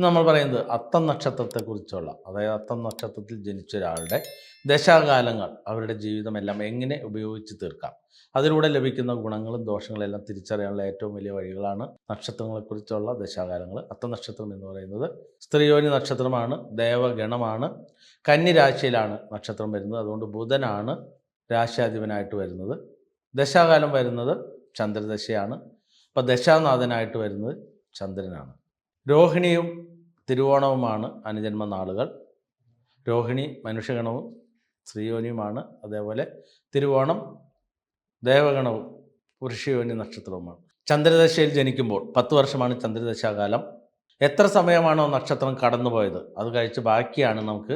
നമ്മൾ പറയുന്നത് അത്തം നക്ഷത്രത്തെക്കുറിച്ചുള്ള അതായത് അത്തം നക്ഷത്രത്തിൽ ജനിച്ച ഒരാളുടെ ദശാകാലങ്ങൾ അവരുടെ ജീവിതമെല്ലാം എങ്ങനെ ഉപയോഗിച്ച് തീർക്കാം? അതിലൂടെ ലഭിക്കുന്ന ഗുണങ്ങളും ദോഷങ്ങളും എല്ലാം തിരിച്ചറിയാനുള്ള ഏറ്റവും വലിയ വഴികളാണ് നക്ഷത്രങ്ങളെക്കുറിച്ചുള്ള ദശാകാലങ്ങൾ. അത്തം നക്ഷത്രം എന്ന് പറയുന്നത് സ്ത്രീയോനി നക്ഷത്രമാണ് ദേവഗണമാണ് കന്നി രാശിയിലാണ് നക്ഷത്രം വരുന്നത്. അതുകൊണ്ട് ബുധനാണ് രാശ്യാധിപനായിട്ട് വരുന്നത്. ദശാകാലം വരുന്നത് ചന്ദ്രദശയാണ്. അപ്പോൾ ദശാനാഥനായിട്ട് വരുന്നത് ചന്ദ്രനാണ്. രോഹിണിയും തിരുവോണവുമാണ് അനുജന്മ നാളുകൾ രോഹിണി മനുഷ്യഗണവും സ്ത്രീയോനിയുമാണ് അതേപോലെ തിരുവോണം ദേവഗണവും പുരുഷയോനി നക്ഷത്രവുമാണ്. ചന്ദ്രദശയിൽ ജനിക്കുമ്പോൾ പത്ത് വർഷമാണ് ചന്ദ്രദശാകാലം. എത്ര സമയമാണോ നക്ഷത്രം കടന്നുപോയത്? അത് കഴിച്ച് ബാക്കിയാണ് നമുക്ക്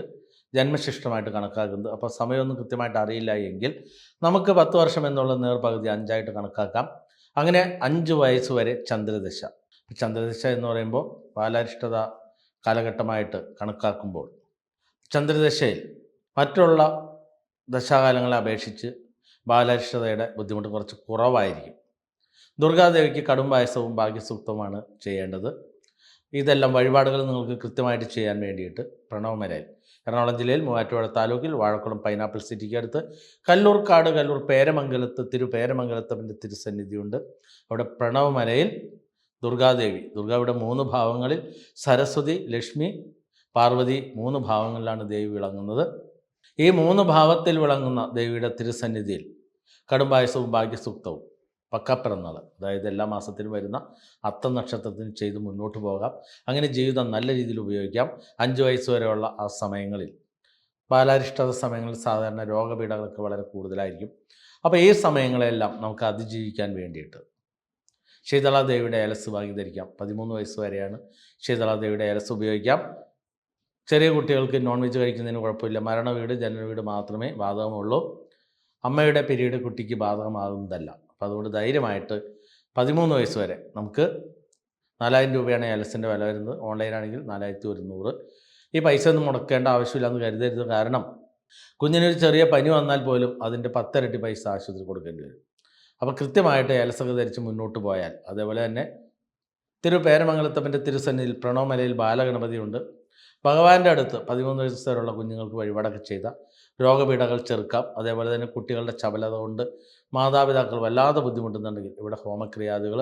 ജന്മശിഷ്ടമായിട്ട് കണക്കാക്കുന്നത്. അപ്പോൾ സമയമൊന്നും കൃത്യമായിട്ട് അറിയില്ല എങ്കിൽ നമുക്ക് പത്ത് വർഷം എന്നുള്ള നേർപകുതി അഞ്ചായിട്ട് കണക്കാക്കാം. അങ്ങനെ അഞ്ച് വയസ്സ് വരെ ചന്ദ്രദശ. ചന്ദ്രദശ എന്ന് പറയുമ്പോൾ ബാലാരിഷ്ടത കാലഘട്ടമായിട്ട് കണക്കാക്കുമ്പോൾ. ചന്ദ്രദശയിൽ മറ്റുള്ള ദശാകാലങ്ങളെ അപേക്ഷിച്ച് ബാലാരിഷ്ടതയുടെ ബുദ്ധിമുട്ട് കുറച്ച് കുറവായിരിക്കും. ദുർഗാദേവിക്ക് കടും പായസവും ഭാഗ്യസൂക്തവുമാണ് ചെയ്യേണ്ടത്. ഇതെല്ലാം വഴിപാടുകൾ നിങ്ങൾക്ക് കൃത്യമായിട്ട് ചെയ്യാൻ വേണ്ടിയിട്ട് പ്രണവമലയിൽ എറണാകുളം ജില്ലയിൽ മൂവാറ്റുപുഴ താലൂക്കിൽ വാഴക്കുളം പൈനാപ്പിൾ സിറ്റിക്ക് അടുത്ത് കല്ലൂർക്കാട് കല്ലൂർ പേരമംഗലത്ത് തിരു പേരമംഗലത്തപ്പന്റെ തിരുസന്നിധിയുണ്ട്. അവിടെ പ്രണവമലയിൽ ദുർഗാദേവി. ദുർഗാവിടെ മൂന്ന് ഭാവങ്ങളിൽ സരസ്വതി ലക്ഷ്മി പാർവതി മൂന്ന് ഭാവങ്ങളിലാണ് ദേവി വിളങ്ങുന്നത്. ഈ മൂന്ന് ഭാവത്തിൽ വിളങ്ങുന്ന ദേവിയുടെ തിരുസന്നിധിയിൽ കടുംപായസവും ഭാഗ്യസൂക്തവും പക്കപ്പിറന്നാൾ അതായത് എല്ലാ മാസത്തിലും വരുന്ന അത്ത നക്ഷത്രത്തിന് ചെയ്ത് മുന്നോട്ട് പോകാം. അങ്ങനെ ജീവിതം നല്ല രീതിയിൽ ഉപയോഗിക്കാം. അഞ്ച് വയസ്സ് വരെയുള്ള ആ സമയങ്ങളിൽ. ബാലാരിഷ്ടത സമയങ്ങളിൽ സാധാരണ രോഗപീഠകളൊക്കെ വളരെ കൂടുതലായിരിക്കും. അപ്പോൾ ഈ സമയങ്ങളെല്ലാം നമുക്ക് അതിജീവിക്കാൻ വേണ്ടിയിട്ട് ശീതളാദേവിയുടെ ഏലസ് വാങ്ങി ധരിക്കാം പതിമൂന്ന് വയസ്സ് വരെയാണ് ശീതളാദേവിയുടെ ഏലസ് ഉപയോഗിക്കാം. ചെറിയ കുട്ടികൾക്ക് നോൺ വെജ് കഴിക്കുന്നതിന് കുഴപ്പമില്ല. മരണ വീട് ജനന വീട് മാത്രമേ ബാധകമുള്ളൂ. അമ്മയുടെ പിരീഡ് കുട്ടിക്ക് ബാധകമാകുന്നതല്ല. അപ്പോൾ അതുകൊണ്ട് ധൈര്യമായിട്ട് പതിമൂന്ന് വയസ്സ് വരെ നമുക്ക് നാലായിരം രൂപയാണ് ഏലസിന്റെ വില വരുന്നത്. ഓൺലൈനാണെങ്കിൽ നാലായിരത്തി ഒരുന്നൂറ്. ഈ പൈസ ഒന്നും മുടക്കേണ്ട ആവശ്യമില്ലെന്ന് കരുതരുത്. കാരണം കുഞ്ഞിനൊരു ചെറിയ പനി വന്നാൽ പോലും അതിന്റെ പത്തിരട്ടി പൈസ ആശുപത്രി കൊടുക്കേണ്ടി വരും. അപ്പോൾ കൃത്യമായിട്ട് ഏലസൊക്കെ ധരിച്ച് മുന്നോട്ട് പോയാൽ. അതേപോലെ തന്നെ തിരു പേരമംഗലത്തപ്പന്റെ തിരുസന്നിയിൽ പ്രണവമലയിൽ ബാലഗണപതിയുണ്ട്. ഭഗവാന്റെ അടുത്ത് പതിമൂന്ന് വയസ്സ് വരെയുള്ള കുഞ്ഞുങ്ങൾക്ക് വഴിപാടൊക്കെ ചെയ്ത രോഗപീഠകൾ ചെറുക്കാം. അതേപോലെ തന്നെ കുട്ടികളുടെ ചപലത കൊണ്ട് മാതാപിതാക്കൾ വല്ലാതെ ബുദ്ധിമുട്ടുന്നുണ്ടെങ്കിൽ ഇവിടെ ഹോമക്രിയാദികൾ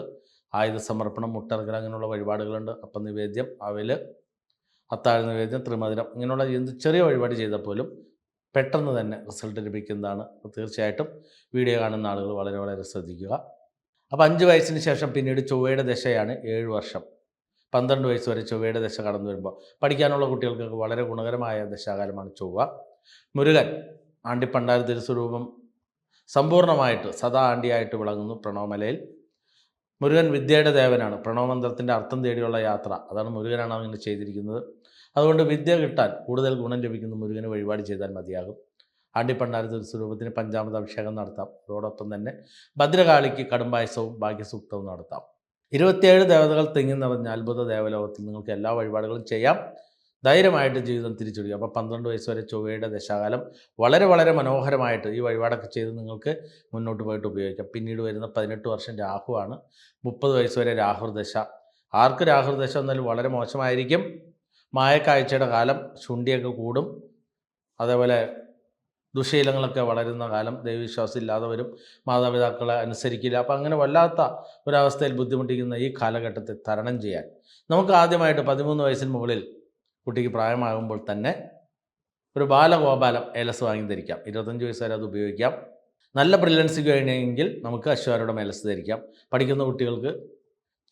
ആയുധ സമർപ്പണം മുട്ടർക്കൽ അങ്ങനെയുള്ള വഴിപാടുകളുണ്ട്. അപ്പം നിവേദ്യം അവൽ അത്താഴ നിവേദ്യം ത്രിമധുരം ഇങ്ങനെയുള്ള എന്ത് ചെറിയ വഴിപാട് ചെയ്താൽ പോലും പെട്ടെന്ന് തന്നെ റിസൾട്ട് ലഭിക്കുന്നതാണ്. തീർച്ചയായിട്ടും വീഡിയോ കാണുന്ന ആളുകൾ വളരെ വളരെ ശ്രദ്ധിക്കുക. അപ്പോൾ അഞ്ച് വയസ്സിന് ശേഷം പിന്നീട് ചൊവ്വയുടെ ദശയാണ് ഏഴ് വർഷം. പന്ത്രണ്ട് വയസ്സ് വരെ ചൊവ്വയുടെ ദശ കടന്നു വരുമ്പോൾ പഠിക്കാനുള്ള കുട്ടികൾക്കൊക്കെ വളരെ ഗുണകരമായ ദശാകാലമാണ് ചൊവ്വ. മുരുകൻ ആണ്ടിപ്പണ്ടാര തിരുസ്വരൂപം സമ്പൂർണമായിട്ട് സദാ ആണ്ടിയായിട്ട് വിളങ്ങുന്നു പ്രണവമലയിൽ. മുരുകൻ വിദ്യയുടെ ദേവനാണ്. പ്രണവമന്ത്രത്തിന്റെ അർത്ഥം തേടിയുള്ള യാത്ര. അതാണ് മുരുകനാണ് അങ്ങനെ ചെയ്തിരിക്കുന്നത്. അതുകൊണ്ട് വിദ്യ കിട്ടാൻ കൂടുതൽ ഗുണം ലഭിക്കുന്ന മുരുകന് വഴിപാട് ചെയ്താൽ മതിയാകും. ആണ്ടിപ്പണ്ടാര സ്വരൂപത്തിന് പഞ്ചാമത് അഭിഷേകം നടത്താം. അതോടൊപ്പം തന്നെ ഭദ്രകാളിക്ക് കടുംബായസവും ഭാഗ്യസൂക്തവും നടത്താം. ഇരുപത്തിയേഴ് ദേവതകൾ തിങ്ങി നിറഞ്ഞ അത്ഭുത ദേവലോകത്തിൽ നിങ്ങൾക്ക് എല്ലാ വഴിപാടുകളും ചെയ്യാം. ധൈര്യമായിട്ട് ജീവിതം തിരിച്ചെടുക്കുക അപ്പോൾ പന്ത്രണ്ട് വയസ്സ് വരെ ചൊവ്വയുടെ ദശാകാലം വളരെ വളരെ മനോഹരമായിട്ട് ഈ വഴിപാടൊക്കെ ചെയ്ത് നിങ്ങൾക്ക് മുന്നോട്ട് പോയിട്ട് ഉപയോഗിക്കാം. പിന്നീട് വരുന്ന പതിനെട്ട് വർഷം രാഹുവാണ്. മുപ്പത് വയസ്സ് വരെ രാഹുർദശ. ആർക്ക് രാഹുർദശ എന്നാലും വളരെ മോശമായിരിക്കും. മായക്കാഴ്ചയുടെ കാലം ശുണ്ടിയൊക്കെ കൂടും. അതേപോലെ ദുശീലങ്ങളൊക്കെ വളരുന്ന കാലം ദൈവവിശ്വാസം ഇല്ലാതെ വരും. മാതാപിതാക്കളെ അനുസരിക്കില്ല. അപ്പം അങ്ങനെ വല്ലാത്ത ഒരവസ്ഥയിൽ ബുദ്ധിമുട്ടിക്കുന്ന ഈ കാലഘട്ടത്തെ തരണം ചെയ്യാൻ. നമുക്ക് ആദ്യമായിട്ട് പതിമൂന്ന് വയസ്സിന് മുകളിൽ കുട്ടിക്ക് പ്രായമാകുമ്പോൾ തന്നെ ഒരു ബാലഗോപാലം ഏലസ് വാങ്ങി ധരിക്കാം. ഇരുപത്തഞ്ച് വയസ്സ് വരെ അത് ഉപയോഗിക്കാം. നല്ല ബ്രില്യൻസ് കഴിഞ്ഞെങ്കിൽ നമുക്ക് അശ്വാരുടെ മേലസ് ധരിക്കാം. പഠിക്കുന്ന കുട്ടികൾക്ക്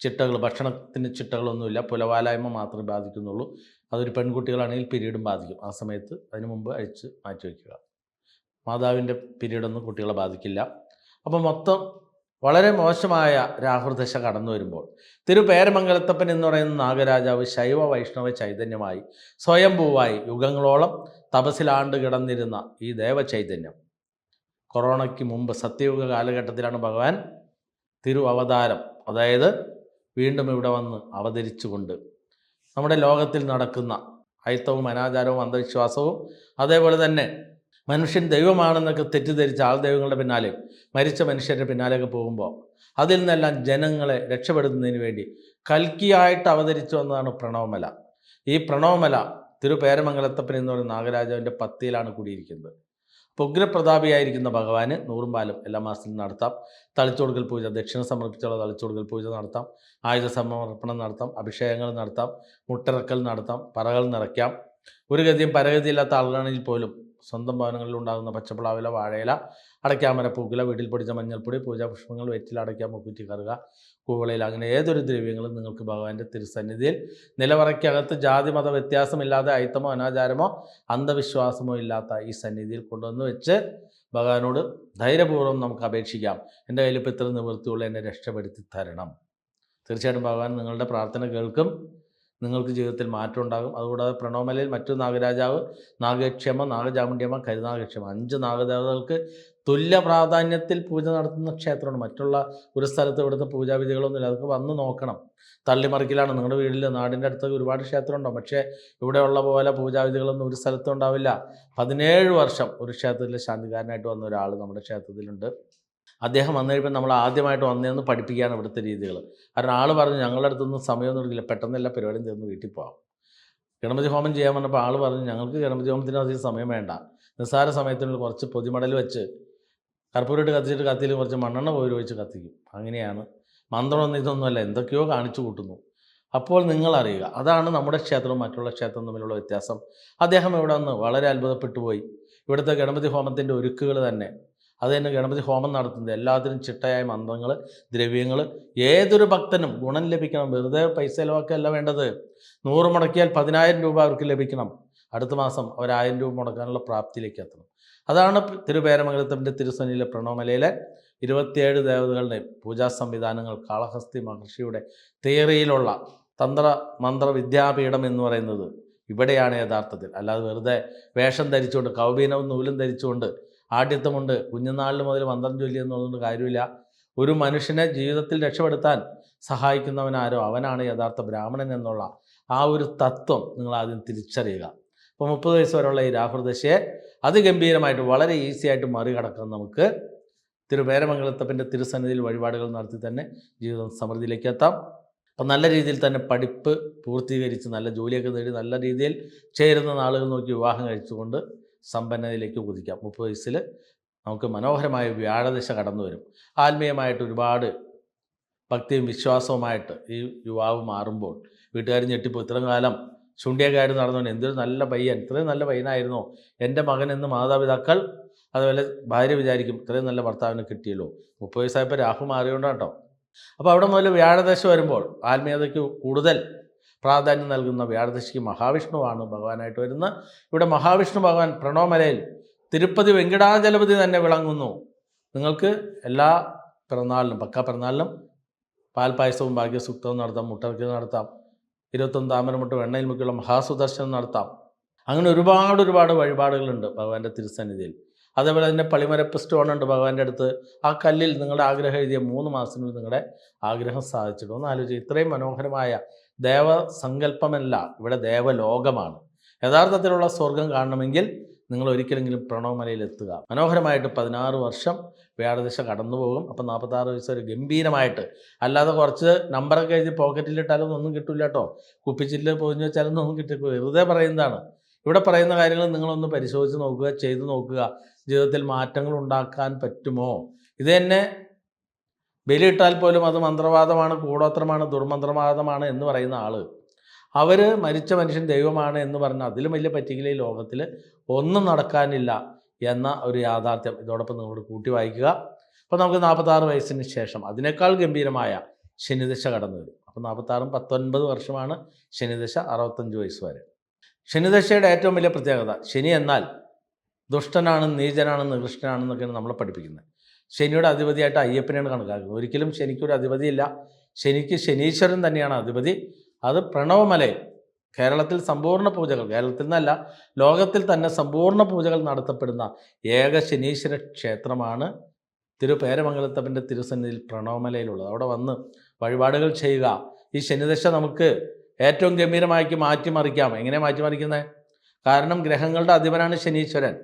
ചിട്ടകൾ ഭക്ഷണത്തിന് ചിട്ടകളൊന്നുമില്ല. പുലവാലായ്മ മാത്രമേ ബാധിക്കുന്നുള്ളൂ. അതൊരു പെൺകുട്ടികളാണെങ്കിൽ പിരീഡും ബാധിക്കും. ആ സമയത്ത് അതിന് മുമ്പ് അഴിച്ച് മാറ്റി വയ്ക്കുക. മാതാവിന്റെ പീരീഡൊന്നും കുട്ടികളെ ബാധിക്കില്ല. അപ്പോൾ മൊത്തം വളരെ മോശമായ രാഹുർദശ കടന്നു വരുമ്പോൾ തിരുപേരമംഗലത്തപ്പൻ എന്ന് പറയുന്ന നാഗരാജാവ് ശൈവ വൈഷ്ണവ ചൈതന്യമായി സ്വയംഭൂവായി യുഗങ്ങളോളം തപസിലാണ്ട് കിടന്നിരുന്ന ഈ ദേവചൈതന്യം കൊറോണയ്ക്ക് മുമ്പ് സത്യയുഗ കാലഘട്ടത്തിലാണ് ഭഗവാൻ തിരു അവതാരം അതായത് വീണ്ടും ഇവിടെ വന്ന് അവതരിച്ചുകൊണ്ട് നമ്മുടെ ലോകത്തിൽ നടക്കുന്ന അയിത്തവും അനാചാരവും അന്ധവിശ്വാസവും അതേപോലെ തന്നെ മനുഷ്യൻ ദൈവമാണെന്നൊക്കെ തെറ്റിദ്ധരിച്ച ആൾ ദൈവങ്ങളുടെ പിന്നാലെ മരിച്ച മനുഷ്യരുടെ പിന്നാലെയൊക്കെ പോകുമ്പോൾ അതിൽ നിന്നെല്ലാം ജനങ്ങളെ രക്ഷപ്പെടുത്തുന്നതിന് വേണ്ടി കൽക്കിയായിട്ട് അവതരിച്ചു വന്നതാണ് പ്രണവമല. ഈ പ്രണവമല തിരുപേരമംഗലത്തപ്പൻ എന്ന് പറയുന്ന നാഗരാജാവിന്റെ പത്തിയിലാണ് കൂടിയിരിക്കുന്നത്. ഉഗ്രപ്രതാപിയായിരിക്കുന്ന ഭഗവാന് നൂറും പാലും എല്ലാ മാസത്തിലും നടത്താം. തളിച്ചോടുകൽ പൂജ ദക്ഷിണ സമർപ്പിച്ചുള്ള തളിച്ചോടുകൽ പൂജ നടത്താം. ആയുധ സമർപ്പണം നടത്താം. അഭിഷേകങ്ങൾ നടത്താം. മുട്ടിറക്കൽ നടത്താം. പറകൾ നിറയ്ക്കാം. ഒരു ഗതിയും പരഗതിയില്ലാത്ത ആളുകളാണെങ്കിൽ പോലും സ്വന്തം ഭവനങ്ങളിൽ ഉണ്ടാകുന്ന പച്ചപ്പളാവില വാഴയില അടയ്ക്കാമര പൂക്കില വീട്ടിൽ പൊടിച്ച മഞ്ഞൾപ്പൊടി പൂജാപുഷ്പങ്ങൾ വെറ്റിൽ അടയ്ക്കാൻ മുക്കുറ്റി കറുക കൂവളയിൽ അങ്ങനെ ഏതൊരു ദ്രവ്യങ്ങളും നിങ്ങൾക്ക് ഭഗവാന്റെ തിരുസന്നിധിയിൽ നിലവറയ്ക്കകത്ത് ജാതി മത വ്യത്യാസമില്ലാതെ അയിത്തമോ അനാചാരമോ അന്ധവിശ്വാസമോ ഇല്ലാത്ത ഈ സന്നിധിയിൽ കൊണ്ടുവന്ന് വെച്ച് ഭഗവാനോട് ധൈര്യപൂർവം നമുക്ക് അപേക്ഷിക്കാം. എന്റെ കയ്യിൽ ഇപ്പം ഇത്ര നിവൃത്തിയുള്ള എന്നെ രക്ഷപ്പെടുത്തി തരണം. തീർച്ചയായിട്ടും ഭഗവാൻ നിങ്ങളുടെ പ്രാർത്ഥന കേൾക്കും. നിങ്ങൾക്ക് ജീവിതത്തിൽ മാറ്റം ഉണ്ടാകും. അതുകൂടാതെ പ്രണവമലയിൽ മറ്റു നാഗരാജാവ് നാഗക്ഷേമ നാഗചാമുണ്ഡിയമ്മ കരുനാഗക്ഷമ അഞ്ച് നാഗദേവതകൾക്ക് തുല്യ പ്രാധാന്യത്തിൽ പൂജ നടത്തുന്ന ക്ഷേത്രമാണ്. മറ്റുള്ള ഒരു സ്ഥലത്ത് ഇവിടുത്തെ പൂജാവിധികളൊന്നുമില്ല. അതൊക്കെ വന്ന് നോക്കണം. തള്ളിമറിക്കലാണ്. നിങ്ങളുടെ വീട്ടിൽ നാടിന്റെ അടുത്ത് ഒരുപാട് ക്ഷേത്രം ഉണ്ടാവും പക്ഷേ ഇവിടെയുള്ള പോലെ പൂജാവിധികളൊന്നും ഒരു സ്ഥലത്തും ഉണ്ടാവില്ല. പതിനേഴ് വർഷം ഒരു ക്ഷേത്രത്തിൽ ശാന്തികാരനായിട്ട് വന്ന ഒരാൾ നമ്മുടെ ക്ഷേത്രത്തിലുണ്ട്. അദ്ദേഹം വന്നു കഴിയുമ്പോൾ നമ്മൾ ആദ്യമായിട്ട് വന്നതെന്ന് പഠിപ്പിക്കാൻ ഇവിടുത്തെ രീതികൾ. കാരണം ആൾ പറഞ്ഞു ഞങ്ങളുടെ അടുത്തൊന്നും സമയമൊന്നും എടുക്കില്ല പെട്ടെന്ന് എല്ലാ പരിപാടിയും തീർന്ന് വീട്ടിൽ പോകാം ഗണപതി ഹോമം ചെയ്യാൻ പറഞ്ഞപ്പോൾ ആൾ പറഞ്ഞു ഞങ്ങൾക്ക് ഗണപതി ഹോമത്തിന് അധികം സമയം വേണ്ട. നിസ്സാര സമയത്തിനുള്ളിൽ കുറച്ച് പൊതിമടൽ വെച്ച് കർപ്പൂരിട്ട് കത്തിച്ചിട്ട് കത്തിയിൽ കുറച്ച് മണ്ണെണ്ണ പോയി വെച്ച് കത്തിക്കും. അങ്ങനെയാണ്. മന്ത്രമൊന്നും ഇതൊന്നുമല്ല എന്തൊക്കെയോ കാണിച്ചു കൂട്ടുന്നു. അപ്പോൾ നിങ്ങൾ അറിയുക അതാണ് നമ്മുടെ ക്ഷേത്രവും മറ്റുള്ള ക്ഷേത്രവും തമ്മിലുള്ള വ്യത്യാസം. അദ്ദേഹം ഇവിടെ വന്ന് വളരെ അത്ഭുതപ്പെട്ടു പോയി. ഇവിടുത്തെ ഗണപതി ഹോമത്തിന്റെ ഒരുക്കുകൾ തന്നെ. അത് തന്നെ ഗണപതി ഹോമം നടത്തുന്നത്. എല്ലാത്തിനും ചിട്ടയായ മന്ത്രങ്ങൾ ദ്രവ്യങ്ങൾ ഏതൊരു ഭക്തനും ഗുണം ലഭിക്കണം. വെറുതെ പൈസ ചിലവാക്കുകയല്ല വേണ്ടത്. നൂറ് മുടക്കിയാൽ പതിനായിരം രൂപ അവർക്ക് ലഭിക്കണം. അടുത്ത മാസം അവർ ആയിരം രൂപ മുടക്കാനുള്ള പ്രാപ്തിയിലേക്ക് എത്തണം. അതാണ് തിരുപേരമംഗലത്തിന്റെ തിരുസനിയിലെ പ്രണവമലയിലെ ഇരുപത്തിയേഴ് ദേവതകളുടെ പൂജാ സംവിധാനങ്ങൾ കാളഹസ്തി മഹർഷിയുടെ തിയറിയിലുള്ള തന്ത്ര മന്ത്ര വിദ്യാപീഠം എന്ന് പറയുന്നത് ഇവിടെയാണ് യഥാർത്ഥത്തിൽ. അല്ലാതെ വെറുതെ വേഷം ധരിച്ചുകൊണ്ട് കൗബീനവും നൂലും ധരിച്ചുകൊണ്ട് ആഢ്യത്വമുണ്ട് കുഞ്ഞുനാളിൽ മുതൽ മന്ത്രം ചൊല്ലി എന്നുള്ളതുകൊണ്ട് കാര്യമില്ല. ഒരു മനുഷ്യനെ ജീവിതത്തിൽ രക്ഷപ്പെടുത്താൻ സഹായിക്കുന്നവനാരോ അവനാണ് യഥാർത്ഥ ബ്രാഹ്മണൻ എന്നുള്ള ആ ഒരു തത്വം നിങ്ങൾ ആദ്യം തിരിച്ചറിയുക. അപ്പോൾ മുപ്പത് വയസ്സ് വരെയുള്ള ഈ രാഹുർദശയെ അതിഗംഭീരമായിട്ട് വളരെ ഈസി ആയിട്ട് മറികടക്കാൻ നമുക്ക്. തിരുവേരമംഗലത്തപ്പന്റെ തിരുസന്നിധിയിൽ വഴിപാടുകൾ നടത്തി തന്നെ ജീവിതം സമൃദ്ധിയിലേക്ക് എത്താം. അപ്പം നല്ല രീതിയിൽ തന്നെ പഠിപ്പ് പൂർത്തീകരിച്ച് നല്ല ജോലിയൊക്കെ നേടി നല്ല രീതിയിൽ ചേരുന്ന നാളുകൾ നോക്കി വിവാഹം കഴിച്ചുകൊണ്ട് സമ്പന്നതയിലേക്ക് കുതിക്കാം. മുപ്പത് വയസ്സിൽ നമുക്ക് മനോഹരമായ വ്യാഴദശ കടന്നു വരും. ആത്മീയമായിട്ട് ഒരുപാട് ഭക്തിയും വിശ്വാസവുമായിട്ട് ഈ യുവാവ് മാറുമ്പോൾ വീട്ടുകാർ ഞെട്ടിപ്പോൾ ഇത്രയും കാലം ചുണ്ടിയൊക്കെയായിട്ട് നടന്നുകൊണ്ട് എന്തൊരു നല്ല പയ്യൻ ഇത്രയും നല്ല പയ്യനായിരുന്നോ? എന്റെ മകൻ എന്ന് മാതാപിതാക്കൾ അതുപോലെ ഭാര്യ വിചാരിക്കും ഇത്രയും നല്ല ഭർത്താവിന് കിട്ടിയല്ലോ. മുപ്പത് വയസ്സായപ്പോൾ രാഹു മാറിയോണ്ടാട്ടോ. അപ്പോൾ അവിടെ മുതൽ വ്യാഴദശ വരുമ്പോൾ ആത്മീയതയ്ക്ക് കൂടുതൽ പ്രാധാന്യം നൽകുന്ന വ്യാഴദശിക്ക് മഹാവിഷ്ണുവാണ് ഭഗവാനായിട്ട് വരുന്നത്. ഇവിടെ മഹാവിഷ്ണു ഭഗവാൻ പ്രണോമലയിൽ തിരുപ്പതി വെങ്കടാചലപതി തന്നെ വിളങ്ങുന്നു. നിങ്ങൾക്ക് എല്ലാ പിറന്നാളിനും പക്ക പിറന്നാളിനും പാൽപായസവും ഭാഗ്യസൂക്തവും നടത്താം മുട്ടർക്ക് നടത്താം ഇരുപത്തൊന്ന് താമരമുട്ട് വെണ്ണയിൽ മുക്കിയുള്ള മഹാസുദർശനം നടത്താം. അങ്ങനെ ഒരുപാട് ഒരുപാട് വഴിപാടുകളുണ്ട് ഭഗവാന്റെ തിരുസന്നിധിയിൽ. അതേപോലെ തന്നെ പളിമരപ്പ് സ്റ്റോൺ ഉണ്ട് ഭഗവാന്റെ അടുത്ത്. ആ കല്ലിൽ നിങ്ങളുടെ ആഗ്രഹം എഴുതിയ മൂന്ന് മാസത്തിനുള്ളിൽ നിങ്ങളുടെ ആഗ്രഹം സാധിച്ചിട്ടു ഒന്ന് ആലോചിച്ച് ഇത്രയും മനോഹരമായ ദേവസങ്കല്പമല്ല ഇവിടെ ദേവലോകമാണ്. യഥാർത്ഥത്തിലുള്ള സ്വർഗം കാണണമെങ്കിൽ നിങ്ങൾ ഒരിക്കലെങ്കിലും പ്രണവമലയിൽ എത്തുക. മനോഹരമായിട്ട് പതിനാറ് വർഷം വ്യാഴദിശ കടന്നു പോകും അപ്പം നാൽപ്പത്താറ് വയസ്സ് ഒരു ഗംഭീരമായിട്ട്. അല്ലാതെ കുറച്ച് നമ്പറൊക്കെ എഴുതി പോക്കറ്റിലിട്ടാലൊന്നും ഒന്നും കിട്ടില്ല കേട്ടോ. കുപ്പിച്ചില്ല പോയിന്ന് വെച്ചാലൊന്നും ഒന്നും കിട്ടില്ല വെറുതെ പറയുന്നതാണ്. ഇവിടെ പറയുന്ന കാര്യങ്ങൾ നിങ്ങളൊന്ന് പരിശോധിച്ച് നോക്കുക ചെയ്തു നോക്കുക. ജീവിതത്തിൽ മാറ്റങ്ങൾ ഉണ്ടാക്കാൻ പറ്റുമോ? ഇത് തന്നെ ബലിയിട്ടാൽ പോലും അത് മന്ത്രവാദമാണ് കൂടോത്രമാണ് ദുർമന്ത്രവാദമാണ് എന്ന് പറയുന്ന ആൾ അവർ മരിച്ച മനുഷ്യൻ ദൈവമാണ് എന്ന് പറഞ്ഞ അതിലും വലിയ പറ്റിയില്ല ഈ ലോകത്തിൽ ഒന്നും നടക്കാനില്ല എന്ന ഒരു യാഥാർത്ഥ്യം. ഇതോടൊപ്പം നിങ്ങളോട് കൂട്ടി വായിക്കുക. അപ്പോൾ നമുക്ക് നാൽപ്പത്താറ് വയസ്സിന് ശേഷം അതിനേക്കാൾ ഗംഭീരമായ ശനിദശ കടന്നു വരും. അപ്പോൾ നാൽപ്പത്താറും പത്തൊൻപത് വർഷമാണ് ശനിദശ അറുപത്തഞ്ച് വയസ്സ് വരെ. ശനിദശയുടെ ഏറ്റവും വലിയ പ്രത്യേകത ശനി എന്നാൽ ദുഷ്ടനാണ് നീചനാണ് നികൃഷ്ടനാണെന്നൊക്കെയാണ് നമ്മളെ പഠിപ്പിക്കുന്നത്. ശനിയുടെ അധിപതിയായിട്ട് അയ്യപ്പനെയാണ് കണക്കാക്കുന്നത്. ഒരിക്കലും ശനിക്കൊരു അധിപതിയില്ല. ശനിക്ക് ശനീശ്വരൻ തന്നെയാണ് അധിപതി. അത് പ്രണവമലയിൽ കേരളത്തിൽ സമ്പൂർണ പൂജകൾ കേരളത്തിൽ നിന്നല്ല ലോകത്തിൽ തന്നെ സമ്പൂർണ പൂജകൾ നടത്തപ്പെടുന്ന ഏക ശനീശ്വര ക്ഷേത്രമാണ് തിരുപേരമംഗലത്തപ്പന്റെ തിരുസന്നിധിയിൽ പ്രണവമലയിലുള്ളത്. അവിടെ വന്ന് വഴിപാടുകൾ ചെയ്യുക. ഈ ശനിദശ നമുക്ക് ഏറ്റവും ഗംഭീരമാക്കി മാറ്റിമറിക്കാം. എങ്ങനെ മാറ്റിമറിക്കുന്നത് കാരണം ഗ്രഹങ്ങളുടെ അധിപനാണ് ശനീശ്വരൻ.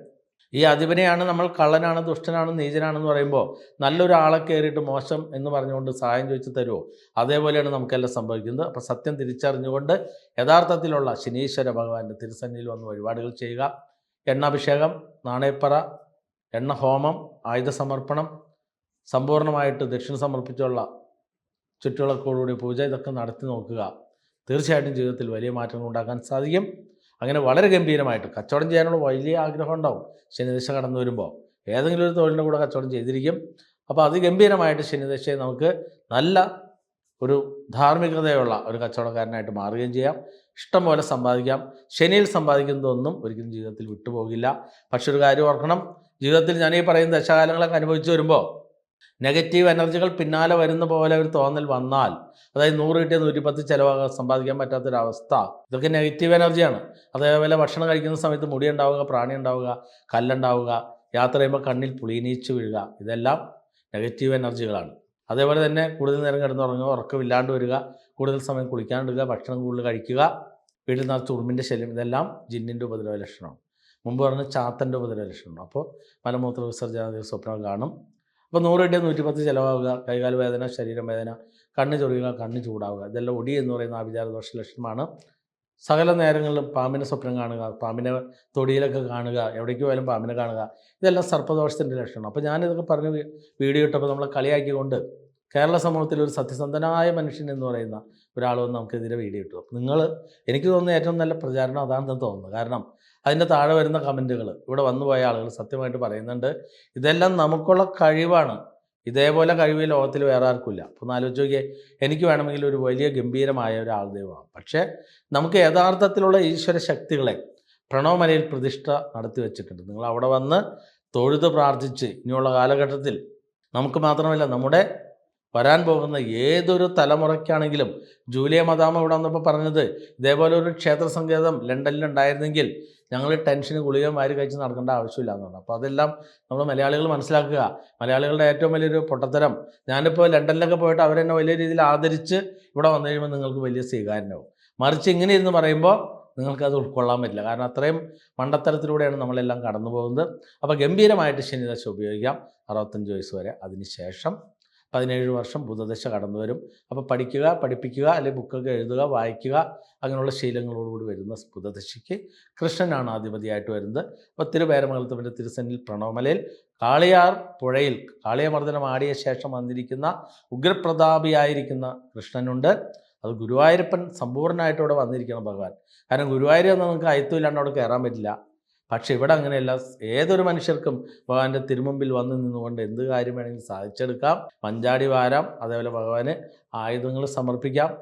ഈ അധിപനെയാണ് നമ്മൾ കള്ളനാണ് ദുഷ്ടനാണ് നീചനാണെന്ന് പറയുമ്പോൾ നല്ലൊരാളെ കയറിയിട്ട് മോശം എന്ന് പറഞ്ഞുകൊണ്ട് സഹായം ചോദിച്ചു തരുമോ അതേപോലെയാണ് നമുക്കെല്ലാം സംഭവിക്കുന്നത്. അപ്പോൾ സത്യം തിരിച്ചറിഞ്ഞുകൊണ്ട് യഥാർത്ഥത്തിലുള്ള ശനീശ്വര ഭഗവാന്റെ തിരുസന്നിയിൽ വന്ന് വഴിപാടുകൾ ചെയ്യുക. എണ്ണാഭിഷേകം നാണയപ്പറ എണ്ണ ഹോമം ആയുധ സമർപ്പണം സമ്പൂർണമായിട്ട് ദക്ഷിണ സമർപ്പിച്ചുള്ള ചുറ്റുവിളക്കോടുകൂടി പൂജ ഇതൊക്കെ നടത്തി നോക്കുക. തീർച്ചയായിട്ടും ജീവിതത്തിൽ വലിയ മാറ്റങ്ങൾ ഉണ്ടാക്കാൻ സാധിക്കും. അങ്ങനെ വളരെ ഗംഭീരമായിട്ട് കച്ചവടം ചെയ്യാനുള്ള വലിയ ആഗ്രഹം ഉണ്ടാവും. ശനിദശ കടന്നു വരുമ്പോൾ ഏതെങ്കിലും ഒരു തൊഴിലിന്റെ കൂടെ കച്ചവടം ചെയ്തിരിക്കും. അപ്പോൾ അതിഗംഭീരമായിട്ട് ശനിദശയെ നമുക്ക് നല്ല ഒരു ധാർമ്മികതയുള്ള ഒരു കച്ചവടക്കാരനായിട്ട് മാറുകയും ചെയ്യാം. ഇഷ്ടം പോലെ സമ്പാദിക്കാം. ശനിയിൽ സമ്പാദിക്കുന്നതൊന്നും ഒരിക്കലും ജീവിതത്തിൽ വിട്ടുപോകില്ല. പക്ഷെ ഒരു കാര്യം ഓർക്കണം. ജീവിതത്തിൽ ഞാൻ ഈ പറയുന്ന ദശകാലങ്ങളൊക്കെ അനുഭവിച്ചു വരുമ്പോൾ നെഗറ്റീവ് എനർജികൾ പിന്നാലെ വരുന്ന പോലെ ഒരു തോന്നൽ വന്നാൽ അതായത് നൂറ് കിട്ടിയ നൂറ്റിപ്പത്ത് ചിലവാകാൻ സമ്പാദിക്കാൻ പറ്റാത്തൊരവസ്ഥ. ഇതൊക്കെ നെഗറ്റീവ് എനർജിയാണ് അതേപോലെ ഭക്ഷണം കഴിക്കുന്ന സമയത്ത് മുടി ഉണ്ടാവുക പ്രാണി ഉണ്ടാവുക കല്ലുണ്ടാവുക യാത്ര ചെയ്യുമ്പോൾ കണ്ണിൽ പുളിനീച്ച് വീഴുക ഇതെല്ലാം നെഗറ്റീവ് എനർജികളാണ് അതേപോലെ തന്നെ കൂടുതൽ നേരം കിടന്നുറങ്ങുക ഉറക്കമില്ലാണ്ട് വരിക കൂടുതൽ സമയം കുളിക്കാണ്ടിരിക്കുക ഭക്ഷണം കൂടുതൽ കഴിക്കുക വീട്ടിൽ നിറച്ച് ഉറുമ്പിന്റെ ശല്യം ഇതെല്ലാം ജിന്നിന്റെ ഉപദ്രവ ലക്ഷണമാണ്. മുമ്പ് പറഞ്ഞ ചാത്തന്റെ ഉപദ്രവ ലക്ഷണമാണ്. അപ്പോൾ മലമൂത്ര വിസർജന സ്വപ്നം കാണും. അപ്പോൾ നൂറ് കിട്ടിയ നൂറ്റിപ്പത്ത് ചിലവാകുക കൈകാൽ വേദന ശരീരം വേദന കണ്ണ് ചൊറിയുക കണ്ണ് ചൂടാവുക. ഇതെല്ലാം ഒടി എന്ന് പറയുന്ന ആഭിചാര ദോഷ ലക്ഷണമാണ്. സകല നേരങ്ങളിലും പാമ്പിനെ സ്വപ്നം കാണുക പാമ്പിനെ തൊടിയിലൊക്കെ കാണുക എവിടേക്ക് പോയാലും പാമ്പിനെ കാണുക. ഇതെല്ലാം സർപ്പദോഷത്തിന്റെ ലക്ഷണം അപ്പോൾ ഞാനിതൊക്കെ പറഞ്ഞ് വീഡിയോ ഇട്ടപ്പോൾ നമ്മളെ കളിയാക്കിക്കൊണ്ട് കേരള സമൂഹത്തിൽ ഒരു സത്യസന്ധനായ മനുഷ്യൻ എന്ന് പറയുന്ന ഒരാൾ വന്ന് നമുക്കെതിരെ വീഡിയോ ഇട്ടു. നിങ്ങൾ എനിക്ക് തോന്നുന്ന ഏറ്റവും നല്ല പ്രചാരണം അതാണെന്ന് തോന്നുന്നു. കാരണം അതിന്റെ താഴെ വരുന്ന കമന്റുകൾ. ഇവിടെ വന്നു പോയ ആളുകൾ സത്യമായിട്ട് പറയുന്നുണ്ട് ഇതെല്ലാം നമുക്കുള്ള കഴിവാണ്. ഇതേപോലെ കഴിവ് ലോകത്തിൽ വേറെ ആർക്കുമില്ല. അപ്പോൾ ആലോചിച്ച് നോക്കിയേ എനിക്ക് വേണമെങ്കിൽ ഒരു വലിയ ഗംഭീരമായ ഒരു ആൾദൈവമാണ് പക്ഷേ നമുക്ക് യഥാർത്ഥത്തിലുള്ള ഈശ്വര ശക്തികളെ പ്രണവമലയിൽ പ്രതിഷ്ഠ നടത്തി വെച്ചിട്ടുണ്ട്. നിങ്ങൾ അവിടെ വന്ന് തൊഴുത് പ്രാർത്ഥിച്ച് ഇനിയുള്ള കാലഘട്ടത്തിൽ നമുക്ക് മാത്രമല്ല നമ്മുടെ വരാൻ പോകുന്ന ഏതൊരു തലമുറയ്ക്കാണെങ്കിലും ജൂലിയ മദാമ ഇവിടെ വന്നപ്പോൾ പറഞ്ഞത് ഇതേപോലെ ഒരു ക്ഷേത്ര സങ്കേതം ലണ്ടനിൽ ഉണ്ടായിരുന്നെങ്കിൽ ഞങ്ങൾ ടെൻഷന് ഗുളിക മാരി കഴിച്ച് നടക്കേണ്ട ആവശ്യമില്ല എന്ന് അപ്പോൾ അതെല്ലാം നമ്മൾ മലയാളികൾ മനസ്സിലാക്കുക. മലയാളികളുടെ ഏറ്റവും വലിയൊരു പൊട്ടത്തരം. ഞാനിപ്പോൾ ലണ്ടനിലൊക്കെ പോയിട്ട് അവരെന്നെ വലിയ രീതിയിൽ ആദരിച്ച് ഇവിടെ വന്നു കഴിയുമ്പോൾ നിങ്ങൾക്ക് വലിയ സ്വീകാര്യമാവും മറിച്ച് ഇങ്ങനെ ഇരുന്ന് പറയുമ്പോൾ നിങ്ങൾക്കത് ഉൾക്കൊള്ളാൻ പറ്റില്ല. കാരണം അത്രയും മണ്ടത്തരത്തിലൂടെയാണ് നമ്മളെല്ലാം കടന്നു പോകുന്നത് അപ്പോൾ ഗംഭീരമായിട്ട് ശനിദശ ഉപയോഗിക്കാം. അറുപത്തഞ്ച് വയസ്സ് വരെ. അതിനുശേഷം പതിനേഴ് വർഷം ബുധദശ കടന്നു വരും. അപ്പോൾ പഠിക്കുക പഠിപ്പിക്കുക അല്ലെങ്കിൽ ബുക്കൊക്കെ എഴുതുക വായിക്കുക അങ്ങനെയുള്ള ശീലങ്ങളോടുകൂടി വരുന്ന ബുധദശയ്ക്ക് കൃഷ്ണനാണ് ആധിപതിയായിട്ട് വരുന്നത്. അപ്പോൾ തിരുവേരമംഗലത്തിന്റെ തിരുസന്നിൽ പ്രണവമലയിൽ കാളിയാർ പുഴയിൽ കാളിയമർദ്ദനം ആടിയ ശേഷം വന്നിരിക്കുന്ന ഉഗ്രപ്രതാപിയായിരിക്കുന്ന കൃഷ്ണനുണ്ട്. അത് ഗുരുവായൂരപ്പൻ സമ്പൂർണമായിട്ട് വന്നിരിക്കണം ഭഗവാൻ. കാരണം ഗുരുവായൂർ എന്ന് നമുക്ക് അയത്തുമില്ലാണ്ട് അവിടെ കയറാൻ പറ്റില്ല. പക്ഷെ ഇവിടെ അങ്ങനെയല്ല. ഏതൊരു മനുഷ്യർക്കും ഭഗവാന്റെ തിരുമുമ്പിൽ വന്ന് നിന്നുകൊണ്ട് എന്ത് കാര്യം വേണമെങ്കിലും സാധിച്ചെടുക്കാം. പഞ്ചാടി വാരാം. അതേപോലെ ഭഗവാന് ആയുധങ്ങൾ സമർപ്പിക്കാം.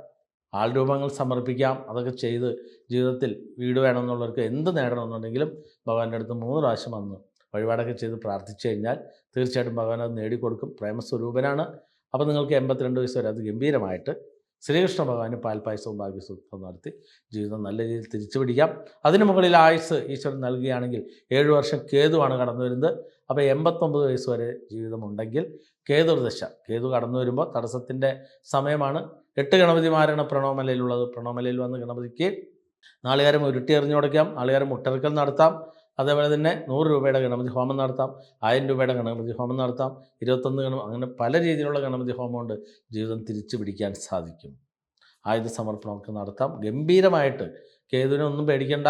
ആൾരൂപങ്ങൾ സമർപ്പിക്കാം. അതൊക്കെ ചെയ്ത് ജീവിതത്തിൽ വീട് വേണമെന്നുള്ളവർക്ക് എന്ത് നേടണമെന്നുണ്ടെങ്കിലും ഭഗവാന്റെ അടുത്ത് മൂന്ന് പ്രാവശ്യം വന്ന് വഴിപാടൊക്കെ ചെയ്ത് പ്രാർത്ഥിച്ചു കഴിഞ്ഞാൽ തീർച്ചയായിട്ടും ഭഗവാൻ അത് നേടിക്കൊടുക്കും. പ്രേമസ്വരൂപനാണ്. അപ്പോൾ നിങ്ങൾക്ക് എൺപത്തിരണ്ട് വയസ്സ് വരെ അത് ഗംഭീരമായിട്ട് ശ്രീകൃഷ്ണ ഭഗവാന് പാൽപ്പായസവും ഭാഗ്യസൂത്രം നടത്തി ജീവിതം നല്ല രീതിയിൽ തിരിച്ചു പിടിക്കാം. അതിന് മുകളിൽ ആയുസ് ഈശ്വരൻ നൽകുകയാണെങ്കിൽ ഏഴ് വർഷം കേതുവാണ് കടന്നു വരുന്നത്. അപ്പോൾ എൺപത്തൊമ്പത് വയസ്സ് വരെ ജീവിതമുണ്ടെങ്കിൽ കേതുർദശ കേതു കടന്നു വരുമ്പോൾ തടസ്സത്തിന്റെ സമയമാണ്. എട്ട് ഗണപതിമാരാണ് പ്രണവമലയിലുള്ളത്. പ്രണവമലയിൽ വന്ന് ഗണപതിക്ക് നാളികാരം ഉരുട്ടി എറിഞ്ഞു കൊടുക്കാം. നാളികാരം മുട്ടറുക്കൽ നടത്താം. അതേപോലെ തന്നെ നൂറ് രൂപയുടെ ഗണപതി ഹോമം നടത്താം ആയിരം രൂപയുടെ ഗണപതി ഹോമം നടത്താം ഇരുപത്തൊന്ന് ഗണം അങ്ങനെ പല രീതിയിലുള്ള ഗണപതി ഹോമം കൊണ്ട് ജീവിതം തിരിച്ചു പിടിക്കാൻ സാധിക്കും. ആയുധ സമർപ്പണമൊക്കെ നടത്താം. ഗംഭീരമായിട്ട് കേതുവിനെ ഒന്നും പേടിക്കേണ്ട.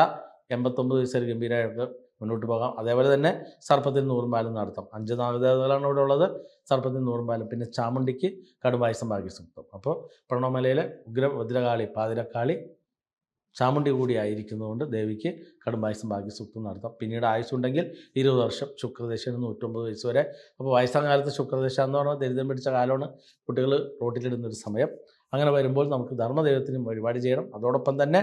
എൺപത്തൊമ്പത് വയസ്സിൽ ഗംഭീരമായിട്ട് മുന്നോട്ട് പോകാം. അതേപോലെ തന്നെ സർപ്പത്തിന് നൂറുമ്പാലും നടത്താം. അഞ്ച് നാഗദേവതകളാണ് ഇവിടെ ഉള്ളത്. സർപ്പത്തിന് നൂറുമ്പാലും പിന്നെ ചാമുണ്ടിക്ക് കടുവായസം ഭാഗ്യസൂക്തം അപ്പോൾ പ്രണവമലയിലെ ഉഗ്ര ഭദ്രകാളി പാതിരക്കാളി ചാമുണ്ടി കൂടി ആയിരിക്കുന്നതുകൊണ്ട് ദേവിക്ക് കടുംബായുസും ഭാഗ്യസൂക്തം നടത്താം. പിന്നീട് ആയുസ്സുണ്ടെങ്കിൽ ഇരുപത് വർഷം ശുക്രദശയിൽ നൂറ്റൊമ്പത് വയസ്സ് വരെ. അപ്പോൾ വയസ്സാം കാലത്ത് ശുക്രദശ എന്ന് പറഞ്ഞാൽ ദരിദ്രം പിടിച്ച കാലമാണ്. കുട്ടികൾ റോട്ടിലിടുന്നൊരു സമയം. അങ്ങനെ വരുമ്പോൾ നമുക്ക് ധർമ്മദൈവത്തിനും വഴിപാട് ചെയ്യണം. അതോടൊപ്പം തന്നെ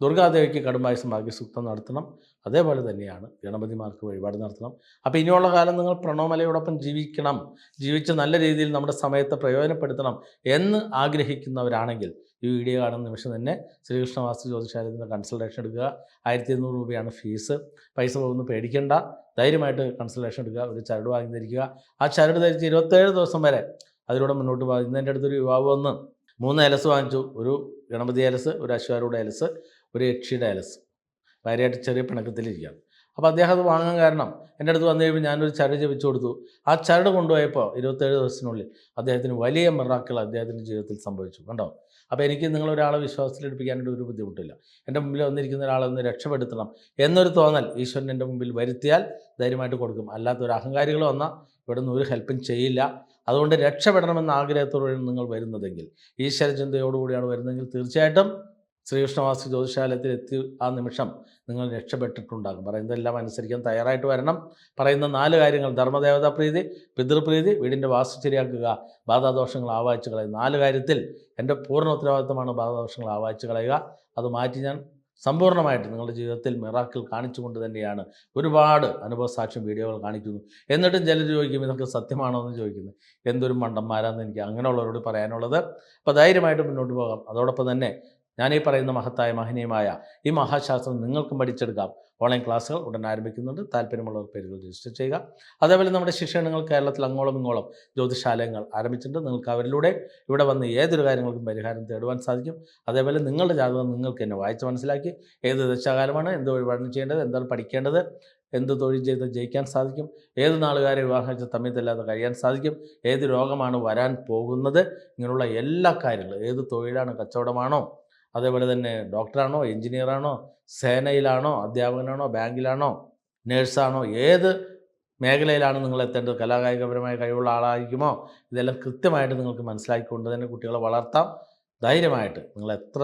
ദുർഗാദേവിക്ക് കടുംപായസം ഭാഗ്യസൂക്തം നടത്തണം. അതേപോലെ തന്നെയാണ് ഗണപതിമാർക്ക് വഴിപാട് നടത്തണം. അപ്പോൾ ഇനിയുള്ള കാലം നിങ്ങൾ പ്രണവമലയോടൊപ്പം ജീവിക്കണം. ജീവിച്ച് നല്ല രീതിയിൽ നമ്മുടെ സമയത്തെ പ്രയോജനപ്പെടുത്തണം എന്ന് ആഗ്രഹിക്കുന്നവരാണെങ്കിൽ ഈ വീഡിയോ കാണുന്ന നിമിഷം തന്നെ ശ്രീകൃഷ്ണ വാസ്തു നിന്ന് കൺസൾട്ടേഷൻ എടുക്കുക. ആയിരത്തി ഇരുന്നൂറ് രൂപയാണ് ഫീസ് പൈസ പോകുന്നു പേടിക്കേണ്ട. ധൈര്യമായിട്ട് കൺസൾട്ടേഷൻ എടുക്കുക. ഒരു ചരട് വാങ്ങി ധരിക്കുക. ആ ചരട് ധരിച്ച് ഇരുപത്തേഴ് ദിവസം വരെ അതിലൂടെ മുന്നോട്ട് പോകുക ഇന്ന് എന്റെ അടുത്തൊരു യുവാവ് വന്ന് മൂന്ന് എലസ് വാങ്ങിച്ചു. ഒരു ഗണപതി എലസ് ഒരു അശ്വാരൂടെ എലസ് ഒരു യക്ഷിയുടെ എലസ് ഭാര്യയായിട്ട് ചെറിയ പിണക്കത്തിലിരിക്കുകയാണ്. അപ്പോൾ അദ്ദേഹം അത് വാങ്ങാൻ കാരണം എന്റെ അടുത്ത് വന്നു കഴിയുമ്പോൾ ഞാനൊരു ചരട് ജപിച്ചു കൊടുത്തു. ആ ചരട് കൊണ്ടുപോയപ്പോൾ ഇരുപത്തേഴ് ദിവസത്തിനുള്ളിൽ അദ്ദേഹത്തിന് വലിയ മിറാക്കിൾ അദ്ദേഹത്തിന്റെ ജീവിതത്തിൽ സംഭവിച്ചു. കണ്ടോ? അപ്പോൾ എനിക്ക് നിങ്ങളൊരാളെ വിശ്വാസത്തിലെടുപ്പിക്കാനായിട്ട് ഒരു ബുദ്ധിമുട്ടില്ല. എന്റെ മുമ്പിൽ വന്നിരിക്കുന്ന ഒരാളെ ഒന്ന് രക്ഷപ്പെടുത്തണം എന്നൊരു തോന്നൽ ഈശ്വരൻ എന്റെ മുമ്പിൽ വരുത്തിയാൽ ധൈര്യമായിട്ട് കൊടുക്കും. അല്ലാത്ത ഒരു അഹങ്കാരികൾ വന്നാൽ ഇവിടെ നിന്ന് ഒരു ഹെൽപ്പും ചെയ്യില്ല. അതുകൊണ്ട് രക്ഷപ്പെടണമെന്ന ആഗ്രഹത്തോടെയാണ് നിങ്ങൾ വരുന്നതെങ്കിൽ ഈശ്വര ചിന്തയോടുകൂടിയാണ് വരുന്നതെങ്കിൽ തീർച്ചയായിട്ടും ശ്രീകൃഷ്ണവാസി ജ്യോതിശാലയത്തിൽ എത്തി ആ നിമിഷം നിങ്ങൾ രക്ഷപ്പെട്ടിട്ടുണ്ടാകും. പറയുന്നതെല്ലാം അനുസരിക്കാൻ തയ്യാറായിട്ട് വരണം. പറയുന്ന നാല് കാര്യങ്ങൾ. ധർമ്മദേവതാ പ്രീതി പിതൃപ്രീതി വീടിന്റെ വാസ്തു ശരിയാക്കുക ബാധാദോഷങ്ങൾ ആവാഹിച്ച് കളയുക. നാല് കാര്യത്തിൽ എന്റെ പൂർണ ഉത്തരവാദിത്തമാണ് ബാധാദോഷങ്ങൾ ആവാഹിച്ച് കളയുക. അത് മാറ്റി ഞാൻ സമ്പൂർണമായിട്ട് നിങ്ങളുടെ ജീവിതത്തിൽ മിറാക്കിൾ കാണിച്ചുകൊണ്ട് തന്നെയാണ്. ഒരുപാട് അനുഭവസാക്ഷ്യം വീഡിയോകൾ കാണിക്കുന്നു. എന്നിട്ടും ചിലർ ചോദിക്കും ഇതൊക്കെ സത്യമാണോ? എന്ന് ചോദിക്കുന്നു. എന്തൊരു മണ്ടന്മാരാന്ന് എനിക്ക് അങ്ങനെയുള്ളവരോട് പറയാനുള്ളത്. അപ്പോൾ ധൈര്യമായിട്ട് മുന്നോട്ട് പോകാം. അതോടൊപ്പം തന്നെ ഈ പറയുന്ന മഹത്തായ മഹനീയമായ ഈ മഹാശാസ്ത്രം നിങ്ങൾക്കും പഠിച്ചെടുക്കാം. ഓൺലൈൻ ക്ലാസ്സുകൾ ഉടൻ ആരംഭിക്കുന്നുണ്ട്. താല്പര്യമുള്ളവർ പേരുകൾ രജിസ്റ്റർ ചെയ്യുക. അതേപോലെ നമ്മുടെ ശിക്ഷണങ്ങൾ കേരളത്തിൽ അങ്ങോളം ഇങ്ങോളം ജ്യോതിശാലയങ്ങൾ ആരംഭിച്ചിട്ടുണ്ട്. നിങ്ങൾക്ക് അവരിലൂടെ ഇവിടെ വന്ന് ഏതൊരു കാര്യങ്ങൾക്കും പരിഹാരം തേടുവാൻ സാധിക്കും. അതേപോലെ നിങ്ങളുടെ ജാതകം നിങ്ങൾക്ക് എന്നെ വായിച്ച് മനസ്സിലാക്കി ഏത് ദശാകാലമാണ് എന്ത് വഴിപാടും ചെയ്യേണ്ടത് എന്താണ് പഠിക്കേണ്ടത് എന്ത് തൊഴിൽ ചെയ്ത് ജയിക്കാൻ സാധിക്കും ഏത് നാളുകാരെ വിവാഹം വെച്ച് തമ്മിത്തല്ലാതെ കഴിയാൻ സാധിക്കും ഏത് രോഗമാണ് വരാൻ പോകുന്നത് ഇങ്ങനെയുള്ള എല്ലാ കാര്യങ്ങളും ഏത് തൊഴിലാണ് കച്ചവടമാണോ അതേപോലെ തന്നെ ഡോക്ടറാണോ എഞ്ചിനീയറാണോ സേനയിലാണോ അധ്യാപകനാണോ ബാങ്കിലാണോ നേഴ്സാണോ ഏത് മേഖലയിലാണ് നിങ്ങൾ എത്തേണ്ടത് കലാകായികപരമായ കഴിവുള്ള ആളായിരിക്കുമോ ഇതെല്ലാം കൃത്യമായിട്ട് നിങ്ങൾക്ക് മനസ്സിലാക്കിക്കൊണ്ട് തന്നെ കുട്ടികളെ വളർത്താം. ധൈര്യമായിട്ട് നിങ്ങൾ എത്ര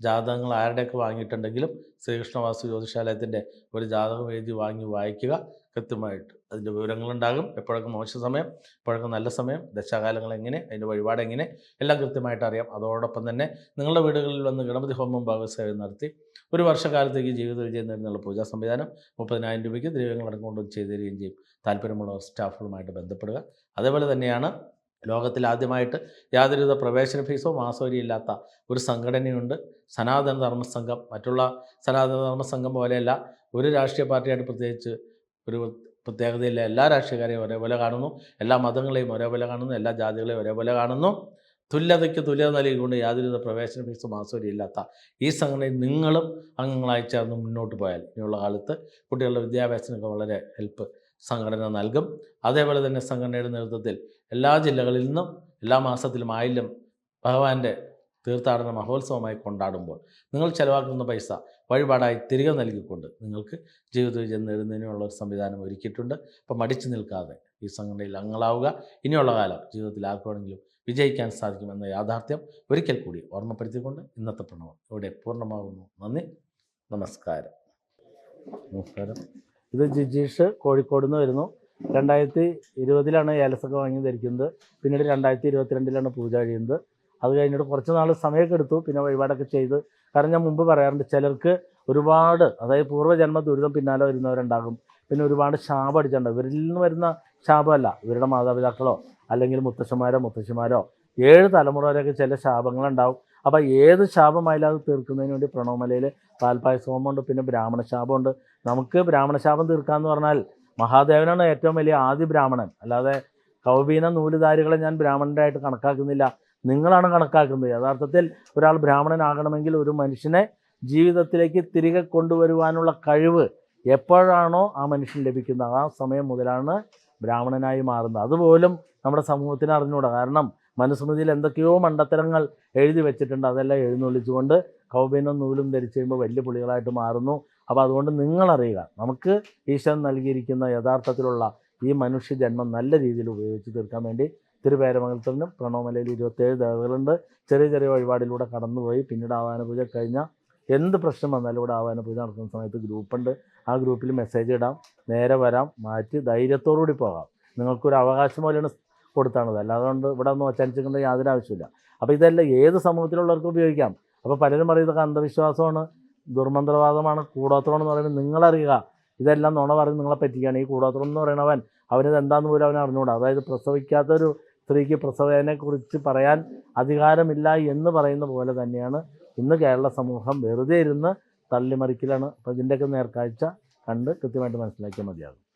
ജാതകങ്ങൾ ആരുടെയൊക്കെ വാങ്ങിയിട്ടുണ്ടെങ്കിലും ശ്രീകൃഷ്ണവാസു ജ്യോതിശാലയത്തിന്റെ ഒരു ജാതകം എഴുതി വാങ്ങി വായിക്കുക കൃത്യമായിട്ട്. അതിന്റെ വിവരങ്ങളുണ്ടാകും. എപ്പോഴൊക്കെ മോശം സമയം എപ്പോഴൊക്കെ നല്ല സമയം ദശാകാലങ്ങൾ എങ്ങനെ അതിന്റെ വഴിപാട് എങ്ങനെ എല്ലാം കൃത്യമായിട്ട് അറിയാം. അതോടൊപ്പം തന്നെ നിങ്ങളുടെ വീടുകളിൽ വന്ന് ഗണപതി ഹോമം ഭാഗസേവം നടത്തി ഒരു വർഷക്കാലത്തേക്ക് ജീവിത വിജയം നേടുന്നുള്ള പൂജാ സംവിധാനം മുപ്പതിനായിരം രൂപയ്ക്ക് ദ്രവ്യങ്ങളടക്കം കൊണ്ട് ചെയ്തു തരികയും ചെയ്യും. താല്പര്യമുള്ളവർ സ്റ്റാഫുകളുമായിട്ട് ബന്ധപ്പെടുക. അതേപോലെ തന്നെയാണ് ലോകത്തിൽ ആദ്യമായിട്ട് യാതൊരുവിധ പ്രവേശന ഫീസോ മാസവരിയില്ലാത്ത ഒരു സംഘടനയുണ്ട്. സനാതന ധർമ്മ സംഘം മറ്റുള്ള സനാതന ധർമ്മ സംഘം പോലെയല്ല ഒരു രാഷ്ട്രീയ പാർട്ടിയായിട്ട് പ്രത്യേകിച്ച് ഒരു പ്രത്യേകതയില്ല. എല്ലാ രാഷ്ട്രീയക്കാരെയും ഒരേപോലെ കാണുന്നു എല്ലാ മതങ്ങളെയും ഒരേപോലെ കാണുന്നു എല്ലാ ജാതികളെയും ഒരേപോലെ കാണുന്നു. തുല്യതയ്ക്ക് തുല്യത നൽകിക്കൊണ്ട് യാതൊരുവിധ പ്രവേശന ഫീസ് മാസോരി ഇല്ലാത്ത ഈ സംഘടനയിൽ നിങ്ങളും അംഗങ്ങളായി ചേർന്ന് മുന്നോട്ട് പോയാൽ ഇനിയുള്ള കാലത്ത് കുട്ടികളുടെ വിദ്യാഭ്യാസത്തിനൊക്കെ വളരെ ഹെൽപ്പ് സംഘടന നൽകും. അതേപോലെ തന്നെ സംഘടനയുടെ നേതൃത്വത്തിൽ എല്ലാ ജില്ലകളിൽ നിന്നും എല്ലാ മാസത്തിലും ആയില്യം ഭഗവാന്റെ തീർത്ഥാടന മഹോത്സവമായി കൊണ്ടാടുമ്പോൾ നിങ്ങൾ ചിലവാക്കുന്ന പൈസ വഴിപാടായി തിരികെ നൽകിക്കൊണ്ട് നിങ്ങൾക്ക് ജീവിത വിജയം നേടുന്നതിനുള്ള ഒരു സംവിധാനം ഒരുക്കിയിട്ടുണ്ട്. അപ്പം മടിച്ചു നിൽക്കാതെ ഈ സംഘടനയിൽ അംഗങ്ങളാവുക. ഇനിയുള്ള കാലം ജീവിതത്തിൽ ആർക്കുവാണെങ്കിലും വിജയിക്കാൻ സാധിക്കുമെന്ന യാഥാർത്ഥ്യം ഒരിക്കൽ കൂടി ഓർമ്മപ്പെടുത്തിക്കൊണ്ട് ഇന്നത്തെ പ്രണവം ഇവിടെ പൂർണമാകുന്നു. നന്ദി. നമസ്കാരം. നമസ്കാരം. ഇത് ജിജീഷ് കോഴിക്കോട് നിന്ന് വരുന്നു. രണ്ടായിരത്തി ഇരുപതിലാണ് ഏലസൊക്കെ വാങ്ങി ധരിക്കുന്നത്. പിന്നീട് രണ്ടായിരത്തി ഇരുപത്തിരണ്ടിലാണ് പൂജ കഴിയുന്നത്. അത് കഴിഞ്ഞിട്ട് കുറച്ച് നാൾ സമയമൊക്കെ എടുത്തു പിന്നെ വഴിപാടൊക്കെ ചെയ്ത്. കാരണം ഞാൻ മുമ്പ് പറയാറുണ്ട് ചിലർക്ക് ഒരുപാട് അതായത് പൂർവജന്മ ദുരിതം പിന്നാലെ വരുന്നവരുണ്ടാകും. പിന്നെ ഒരുപാട് ശാപം അടിച്ചിട്ടുണ്ട്. ഇവരിൽ നിന്ന് വരുന്ന ശാപമല്ല ഇവരുടെ മാതാപിതാക്കളോ അല്ലെങ്കിൽ മുത്തശ്ശന്മാരോ മുത്തശ്ശിമാരോ ഏഴ് തലമുറ വരെയൊക്കെ ചില ശാപങ്ങളുണ്ടാവും. അപ്പോൾ ഏത് ശാപമായാലും അത് തീർക്കുന്നതിന് വേണ്ടി പ്രണവമലയിൽ പാൽപ്പായസോമുണ്ട് പിന്നെ ബ്രാഹ്മണ ശാപമുണ്ട് നമുക്ക് ബ്രാഹ്മണ ശാപം തീർക്കാമെന്ന് പറഞ്ഞാൽ മഹാദേവനാണ് ഏറ്റവും വലിയ ആദ്യ ബ്രാഹ്മണൻ. അല്ലാതെ കൗബീന നൂലുധാരികളെ ഞാൻ ബ്രാഹ്മണരായിട്ട് കണക്കാക്കുന്നില്ല. നിങ്ങളാണ് കണക്കാക്കുന്നത്. യഥാർത്ഥത്തിൽ ഒരാൾ ബ്രാഹ്മണനാകണമെങ്കിൽ ഒരു മനുഷ്യനെ ജീവിതത്തിലേക്ക് തിരികെ കൊണ്ടുവരുവാനുള്ള കഴിവ് എപ്പോഴാണോ ആ മനുഷ്യൻ ലഭിക്കുന്നത്. ആ സമയം മുതലാണ് ബ്രാഹ്മണനായി മാറുന്നത്. അതുപോലും നമ്മുടെ സമൂഹത്തിന് അറിഞ്ഞുകൂടാ കാരണം മനുസ്മൃതിയിൽ എന്തൊക്കെയോ മണ്ടത്തരങ്ങൾ എഴുതി വെച്ചിട്ടുണ്ട്. അതെല്ലാം എഴുന്നള്ളിച്ചുകൊണ്ട് കൗബീനും നൂലും ധരിച്ചു കഴിയുമ്പോൾ വലിയ പുളികളായിട്ട് മാറുന്നു. അപ്പോൾ അതുകൊണ്ട് നിങ്ങളറിയുക. നമുക്ക് ഈശ്വരൻ നൽകിയിരിക്കുന്ന യഥാർത്ഥത്തിലുള്ള ഈ മനുഷ്യ ജന്മം നല്ല രീതിയിൽ ഉപയോഗിച്ച് തീർക്കാൻ വേണ്ടി തിരുവേരമംഗലത്തിനും പ്രണവമലയിൽ ഇരുപത്തേഴ് ദേവതകളുണ്ട്. ചെറിയ ചെറിയ വഴിപാടിലൂടെ കടന്നുപോയി. പിന്നീട് ആവാന പൂജ കഴിഞ്ഞാൽ എന്ത് പ്രശ്നം വന്നാലും ഇവിടെ ആവാന പൂജ നടത്തുന്ന സമയത്ത് ഗ്രൂപ്പുണ്ട് ആ ഗ്രൂപ്പിൽ മെസ്സേജ് ഇടാം. നേരെ വരാം. മാറ്റി ധൈര്യത്തോടുകൂടി പോകാം. നിങ്ങൾക്കൊരു അവകാശം പോലെയാണ് കൊടുത്താണത്. അല്ലാതെ കൊണ്ട് ഇവിടെ ഒന്നും ഒച്ചടിച്ചിട്ടുണ്ട് യാതൊരു ആവശ്യമില്ല അപ്പോൾ ഇതെല്ലാം ഏത് സമൂഹത്തിലുള്ളവർക്കും ഉപയോഗിക്കാം? അപ്പോൾ പലരും പറയുന്നത് അന്ധവിശ്വാസമാണ് ദുർമന്ത്രവാദമാണ് കൂടോത്രം എന്ന് പറയുന്നത് നിങ്ങളറിയുക. ഇതെല്ലാം നുണ പറഞ്ഞ് നിങ്ങളെ പറ്റിക്കുകയാണ്. ഈ കൂടോത്രം എന്ന് പറയുന്നവൻ അവനത് എന്താണെന്ന് പോലും അവൻ അറിഞ്ഞുകൂടാ. അതായത് പ്രസവിക്കാത്തൊരു സ്ത്രീക്ക് പ്രസവേനെക്കുറിച്ച് പറയാൻ അധികാരമില്ല എന്ന് പറയുന്ന പോലെ തന്നെയാണ് ഇന്ന് കേരള സമൂഹം വെറുതെ ഇരുന്ന് തള്ളിമറിക്കലാണ്. അപ്പോൾ ഇതിന്റെയൊക്കെ നേർക്കാഴ്ച കണ്ട് കൃത്യമായിട്ട് മനസ്സിലാക്കിയാൽ മതിയാകും.